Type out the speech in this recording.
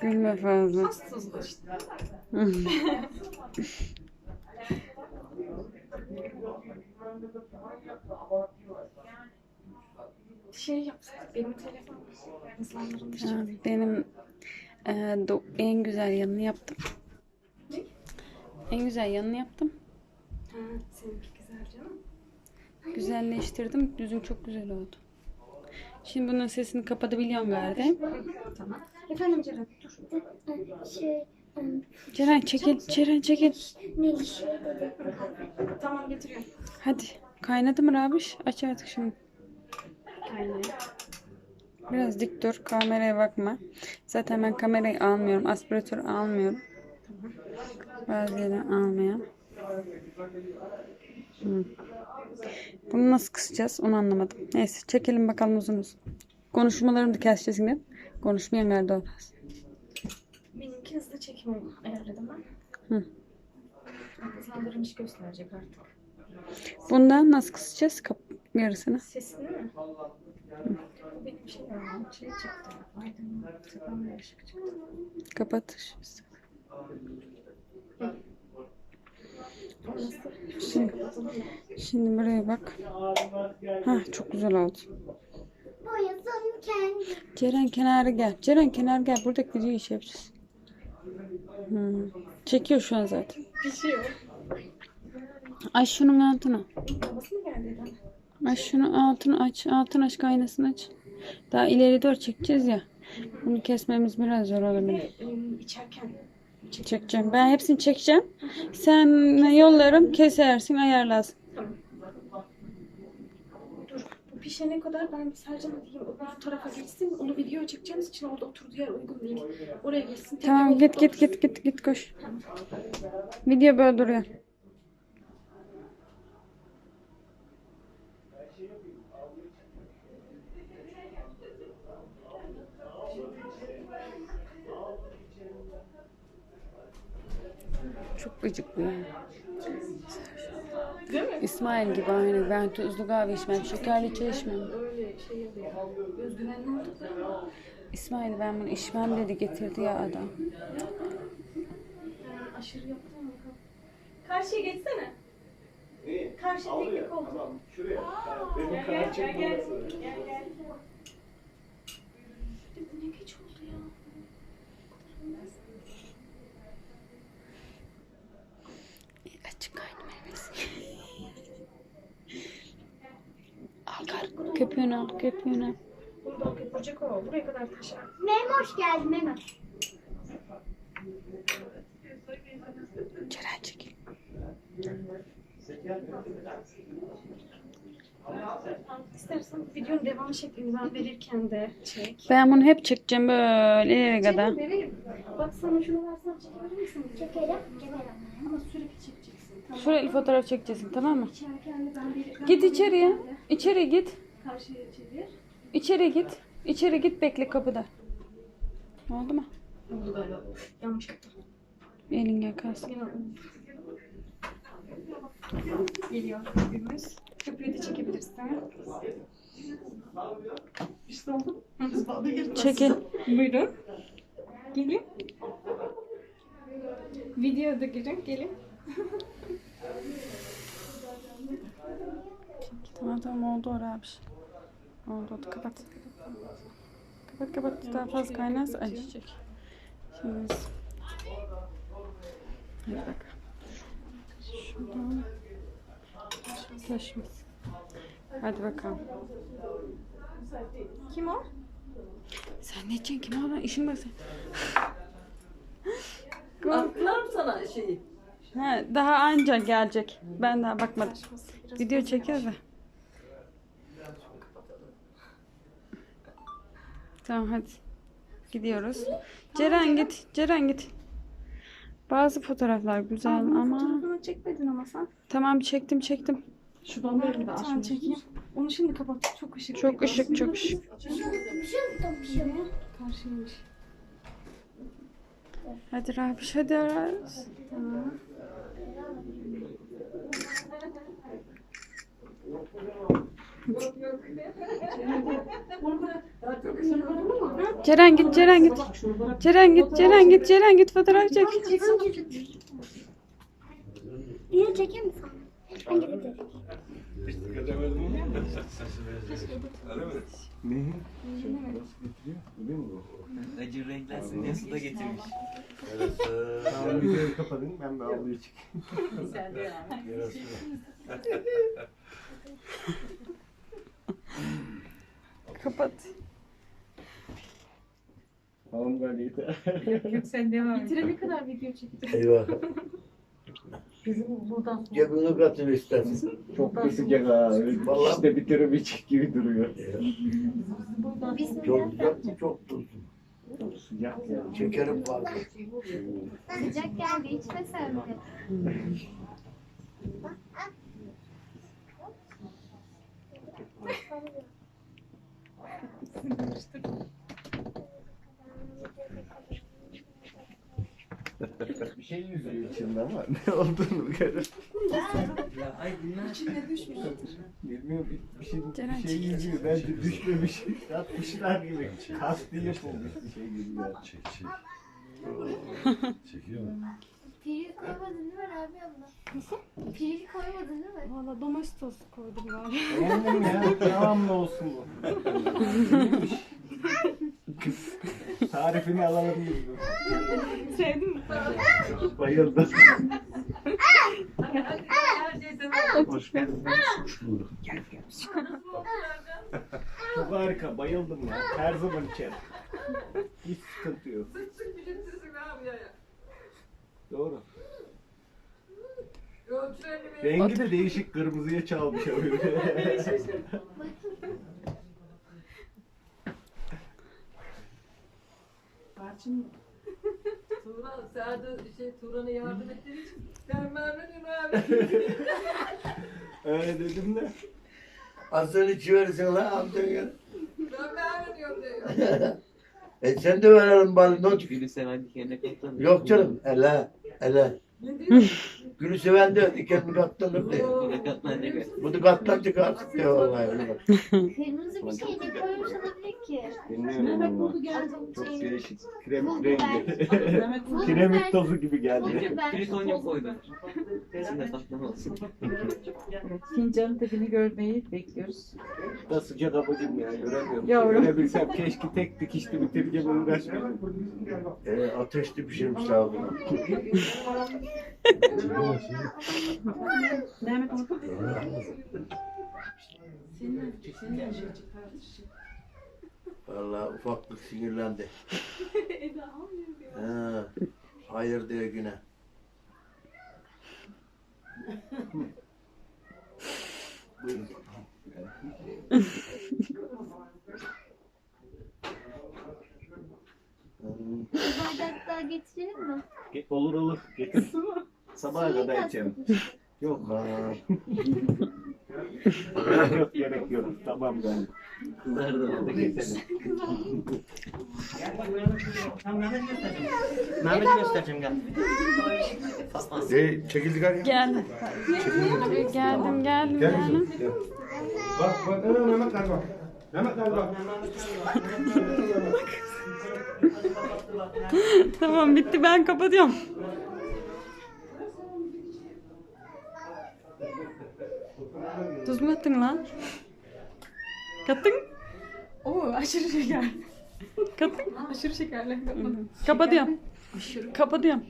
Gülme fazla. Şey yapsak benim telefon. Ha, Benim e, do- en güzel yanını yaptım. Ne? En güzel yanını yaptım. Ha, seninki. Güzelleştirdim. Yüzüm çok güzel oldu. Şimdi bunun sesini kapatabiliyorum galiba. Tamam. Efendim Ceren dur. Şey, Ceren çekil. Ceren çekil. ne şey dedi. Tamam getiriyorum. Hadi. Kaynadı mı Rabiş? Aç artık şimdi. Aynen. Biraz dik dur. Kameraya bakma. Zaten ben kamerayı almıyorum. Aspiratör almıyorum. Bazı yerden almıyorum. Hı. Bunu nasıl kısacağız onu anlamadım. Neyse çekelim bakalım uzun uzun. Konuşmalarımı da keseceğiz yine. Konuşmayan nerede olmaz. Benimki hızlı çekim ayarladım ben. Hı. Hızlandırılmış gösterecek artık. Bundan nasıl kısacağız? Kap yarısını. Sesini mi? Bu benim şey ya. Şey çıktı. Aydınlık. Çıktı. Kapat. Şimdi, şimdi buraya bak. Ha çok güzel oldu. Ceren kenara gel. Ceren kenar gel. Buradaki videoyu iş yapacağız. Hı. Çekiyor şu an zaten. Şey. Aç şunun altını. Aç şunun altını aç. Altını aç kaynasını aç. Daha ileri doğru çekeceğiz ya. Bunu kesmemiz biraz zor olabilir. Ee, içerken Çekeceğim. Ben hepsini çekeceğim. Sen yollarım kesersin ayarlarsın. Tamam. Dur. Bu pişene kadar ben Sercan'a diyeyim öbür tarafa geçsin. Onu video çekeceğimiz için orada oturduğu yer uygun değil. Oraya geçsin. tekrar Tamam git git git git git koş. Video böyle duruyor. Çok gıcıklı ya. Değil mi? İsmail gibi aynı. Ben tuzlu kahve içmem, şekerli çay içmem. Şey İsmail ben bunu içmem dedi getirdi ya adam. yani aşırı yaptın mı? Karşıya geçsene. Karşı teknik oldu. Tamam, şuraya. Benim kanal çekmemesi. Bu Köpüğünü al, köpüğünü al. Buradan köpürecek o. Buraya kadar taşar. Memo hoş geldin Memo. Ceren çekil. İstersen videonun devam şeklini ben verirken de çek. Ben bunu hep çekeceğim böyle ileri kadar. Çekin vereyim. Bak sana şunu versem çekebilir misin? Çekelim. Ama sürekli çekeceksin. Tamam. Şuraya fotoğraf çekeceksin tamam mı? İçerken de ben bir... Git içeriye. İçeri git. Karşıya çevir. İçeri git. İçeri git bekle kapıda. Oldu mu? Oldu galiba. Yanlış yaptım. Elin yakarsın. Geliyor köpüğümüz. Köpüğü de çekebilirsin. İşte oldu. Çekil. Buyurun. Gelin. Videoda girin. Gelin. Tamam tamam oldu oraya abi. Oldu oldu kapat. Kapat kapat daha fazla kaynarsa acıyacak. Şimdi biz... Hadi bak. Şuradan. Taşımız. Hadi bakalım. Kim o? Sen ne için kim olan işin var sen. Atlar sana şeyi. Ha, daha anca gelecek. Ben daha bakmadım. Video çekiyoruz da. Tamam hadi. Gidiyoruz. Ceren git. Ceren git. Bazı fotoğraflar güzel ama Fotoğrafını çekmedin ama sen. tamam çektim çektim. Şuradan böyle de Sen çekeyim. Onu şimdi kapat. Çok ışık. Çok ışık çok ışık. Karşıymış. Hadi Rabiş hadi Rabiş. Tamam. Ceren git Ceren git. Ceren git Ceren git Ceren git fotoğraf çek. Niye çekeyim mi sana? Ben gideceğim. Ne? Biliyor musun? Acı renklensin diye su da getirmiş. Tamam videoyu kapatın ben bir avluya çıkayım. Kapat. Tamam gel yeter. Bitirene kadar video çekeceğim. Eyvah. Bizim buradan Cebine katıl istersin. Çok da sıcak ha. Vallahi- İşte bitiremeyecek gibi duruyor. Bismillah. Çok sıcak mı çok tuzlu. Sıcak ya. Şekerim var. Sıcak geldi içmesem mi? Bir şey yüzüyor içinde ama ne olduğunu görür. Ya ay bunlar Bilmiyorum bir, bir şey, bir şey yüzüyor. Bence düşmemiş. Atmışlar gibi. Kastı yapılmış bir şey gibi. Çek çek. Çekiyor mu? Piril koymadın değil mi Rabia abla? Piril koymadın değil mi? Valla domates koydum galiba. Beğendim ya. Devamlı olsun bu. Tarifini alalım biz. Sevdin mi? Bayıldım. her şey sana. Hoş geldin. Çok harika. Bayıldım ya. Her zaman içerim. Hiç sıkıntı yok. Rengi de değişik kırmızıya çalmış öyle. Barçın Tuğra, Serdar şey Tuğra'na yardım ettiğin için ben memnunum abi. öyle dedim de. Aslanı içiverirsin lan amcan ya. Ben memnunum diyor. E sen de verelim bari not. gülü seven dikenine katlanır. Yok canım. Ele. Ele. Ne diyor? Gülü seven de dikenini katlanır diyor. Katlanacak. Bunu katlanacak artık diyor vallahi. Kırmızı bir şey ne koymuş ki? Bilmiyorum ama. geldi. Çok Şey, değişik. Kremik Pul rengi. Biber. tozu gibi geldi. Plütonyum koydum. Patlama olsun. Fincanın tadını görmeyi bekliyoruz. Da sıcak abacım ya göremiyorum. Yavrum. Görebilsem keşke tek dikişli bitireceğim uğraşmayayım. E, ateşli pişirmiş abi. Mehmet Vallahi ufaklık sinirlendi. Ha, hayır diyor güne. Buyurun. Bardak daha getirelim mi? Ge- Olur olur getir. Sabaha Suyu kadar içerim. kastetmiş. Yok. yok gerek yok. Tamam ben. Kızlar da orada keselim. Mehmet'i göstereceğim gel. E, çekildik hadi. Geldim. Geldim geldim Gel geldim. kızım. Gel. Bak bak hemen Mehmet gel bak. Mehmet gel bak. Tamam bitti ben kapatıyorum. Tuz mu attın lan? Kattın? Oo aşırı şeker. Kattın? Aşırı şekerli. Kapatıyorum. Kapatıyorum.